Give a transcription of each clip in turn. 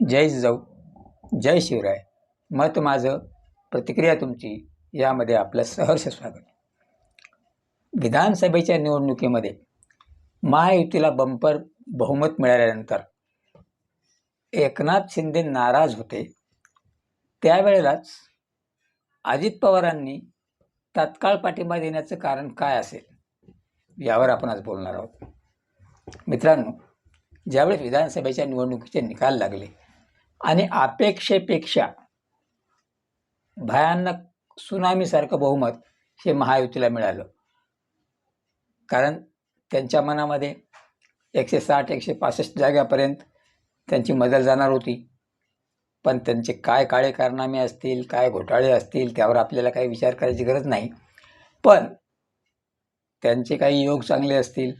जय जिजाऊ जय शिवराय. मत माझं प्रतिक्रिया तुमची यामध्ये आपलं सहर्ष स्वागत. विधानसभेच्या निवडणुकीमध्ये महायुतीला बंपर बहुमत मिळाल्यानंतर एकनाथ शिंदे नाराज होते. त्यावेळेलाच अजित पवारांनी तात्काळ पाठिंबा देण्याचं कारण काय असेल यावर आपण आज बोलणार आहोत. मित्रांनो ज्यावेळेस विधानसभेच्या निवडणुकीचे निकाल लागले आणि अपेक्षेपेक्षा भयानक सुनामीसारखं बहुमत हे महायुतीला मिळालं. कारण त्यांच्या मनामध्ये एकशे साठ एकशे पासष्ट जाग्यापर्यंत त्यांची मजल जाणार होती. पण त्यांचे काय काळे कारनामे असतील काय घोटाळे असतील त्यावर आपल्याला काही विचार करायची गरज नाही. पण त्यांचे काही योग चांगले असतील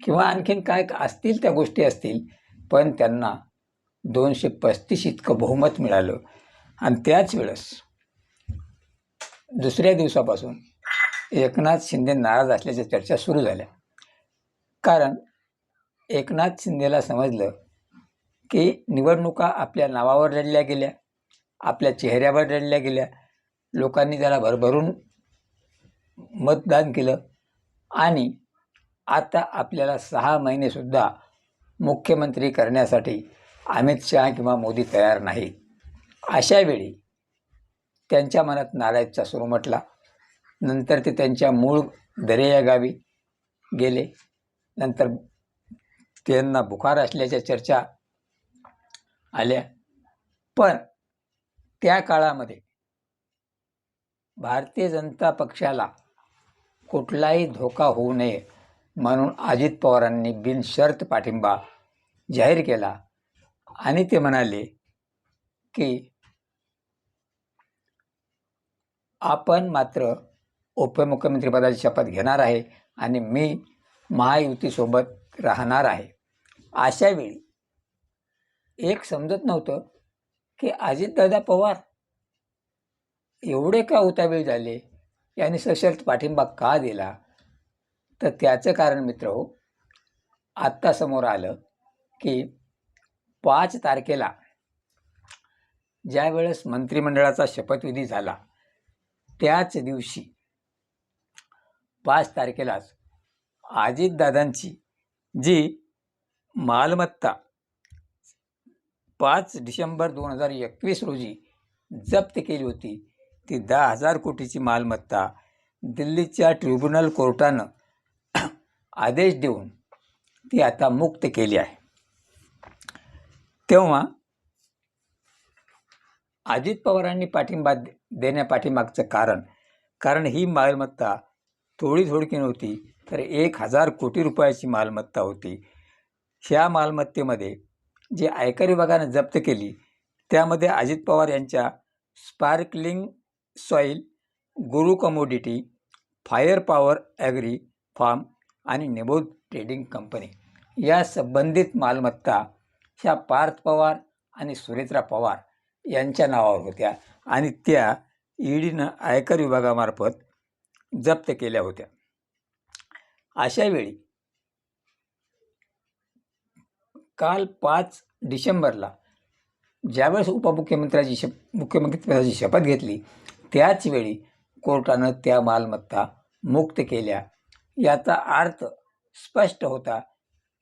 किंवा आणखीन काय असतील त्या गोष्टी असतील पण त्यांना दोनशे पस्तीस इतकं बहुमत मिळालं. आणि त्याच वेळेस दुसऱ्या दिवसापासून एकनाथ शिंदे नाराज असल्याच्या चर्चा सुरू झाल्या. कारण एकनाथ शिंदेला समजलं की निवडणुका आपल्या नावावर लढल्या गेल्या आपल्या चेहऱ्यावर लढल्या गेल्या. लोकांनी त्याला भरभरून मतदान केलं. आणि आता आपल्याला सहा महिनेसुद्धा मुख्यमंत्री करण्यासाठी अमित शहा किंवा मोदी तयार नाहीत अशावेळी त्यांच्या मनात नारायजचा सुरू म्हटला. नंतर ते त्यांच्या मूळ दरे या गावी गेले. नंतर त्यांना बुखार असल्याच्या चर्चा आल्या. पण त्या काळामध्ये भारतीय जनता पक्षाला कुठलाही धोका होऊ नये म्हणून अजित पवारांनी बिनशर्त पाठिंबा जाहीर केला. आणि ते म्हणाले की आपण मात्र उपमुख्यमंत्रीपदाची शपथ घेणार आहे आणि मी महायुतीसोबत राहणार आहे. अशावेळी एक समजत नव्हतं की अजितदादा पवार एवढे का उतावीळ झाले? यांनी सशर्त पाठिंबा का दिला? तर त्याचं कारण मित्र हो आत्ता समोर आलं की पाच तारखेला ज्यावेळेस मंत्रिमंडळाचा शपथविधी झाला त्याच दिवशी पाच तारखेलाच अजितदादांची जी मालमत्ता पाच डिसेंबर दोन हजार एकवीस रोजी जप्त केली होती ती दहा हजार कोटीची मालमत्ता दिल्लीच्या ट्रिब्युनल कोर्टानं आदेश देऊन ती आता मुक्त केली आहे. तेव्हा अजित पवारांनी पाठिंबा दे- देण्यापाठीमागचं कारण कारण ही मालमत्ता थोडी थोडकी नव्हती तर एक हजार कोटी रुपयाची मालमत्ता होती. ह्या मालमत्तेमध्ये जे आयकर विभागानं जप्त केली त्यामध्ये अजित पवार यांच्या sparkling soil guru commodity fire power agri farm आणि नेबोध ट्रेडिंग कंपनी या संबंधित मालमत्ता ह्या पार्थ पवार आणि सुरेत्रा पवार यांच्या नावावर होत्या. आणि त्या ईडीनं आयकर विभागामार्फत जप्त केल्या होत्या. अशा वेळी काल पाच डिसेंबरला ज्यावेळेस उपमुख्यमंत्र्याची शप मुख्यमंत्रीपदाची शपथ घेतली त्याचवेळी कोर्टानं त्या मालमत्ता मुक्त केल्या. याचा अर्थ स्पष्ट होता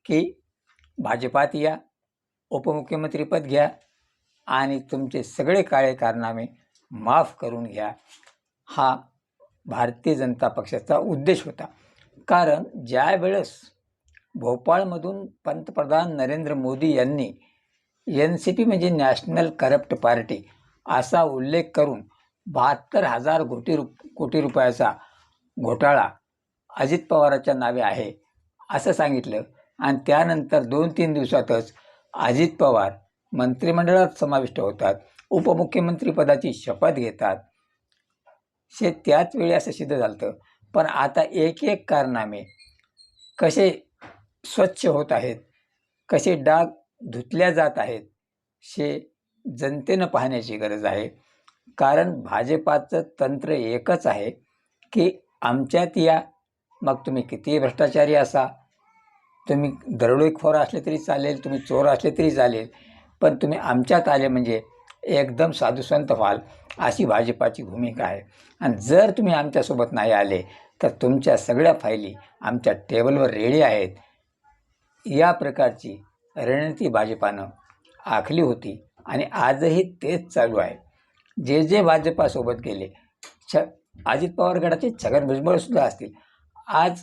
की भाजपात या उपमुख्यमंत्रीपद घ्या आणि तुमचे सगळे काळे कारनामे माफ करून घ्या. हा भारतीय जनता पक्षाचा उद्देश होता. कारण ज्यावेळेस भोपाळमधून पंतप्रधान नरेंद्र मोदी यांनी एन सी पी म्हणजे नॅशनल करप्ट पार्टी असा उल्लेख करून बहात्तर हजार कोटी रु कोटी रुपयाचा घोटाळा अजित पवाराच्या नावे आहे असं सांगितलं. आणि त्यानंतर दोन तीन दिवसातच अजित पवार मंत्रिमंडळात समाविष्ट होतात उपमुख्यमंत्रीपदाची शपथ घेतात. हे त्याच वेळी असं सिद्ध झालं पण आता एक एक कारनामे कसे स्वच्छ होत आहेत कसे डाग धुतल्या जात आहेत हे जनतेनं पाहण्याची गरज आहे. कारण भाजपाचं तंत्र एकच आहे की आमच्यात या मग तुम्ही कितीही भ्रष्टाचारी असा तुम्ही दरोडेखोर असले तरी चालेल तुम्ही चोर असले तरी चालेल पण तुम्ही आमच्यात आले म्हणजे एकदम साधुसंत व्हाल अशी भाजपाची भूमिका आहे. आणि जर तुम्ही आमच्यासोबत नाही आले तर तुमच्या सगळ्या फायली आमच्या टेबलवर रेडी आहेत. या प्रकारची रणनीती भाजपानं आखली होती आणि आजही तेच चालू आहे. जे जे भाजपासोबत गेले छ अजित पवार गटाचे छगन भुजबळसुद्धा असतील. आज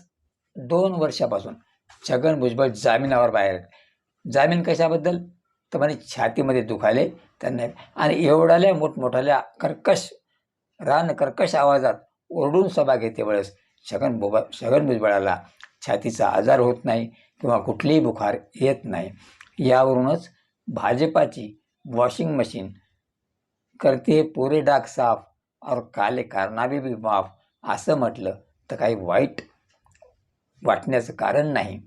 दोन वर्षापासून छगन भुजबळ जामिनावर बाहेर. जामीन कशाबद्दल? तर म्हणे छातीमध्ये दुखाले त्यांना. आणि एवढ्याल्या मोठमोठ्याल्या कर्कश रान कर्कश आवाजात ओरडून सभा घेते वेळेस छगन भुबा छगन भुजबळाला छातीचा आजार होत नाही किंवा कुठलीही बुखार येत नाही. यावरूनच भाजपाची वॉशिंग मशीन करते पुरे डाग साफ और काले कारनामे भी माफ असं म्हटलं तर काही वाईट वाटण्याचं कारण नाही.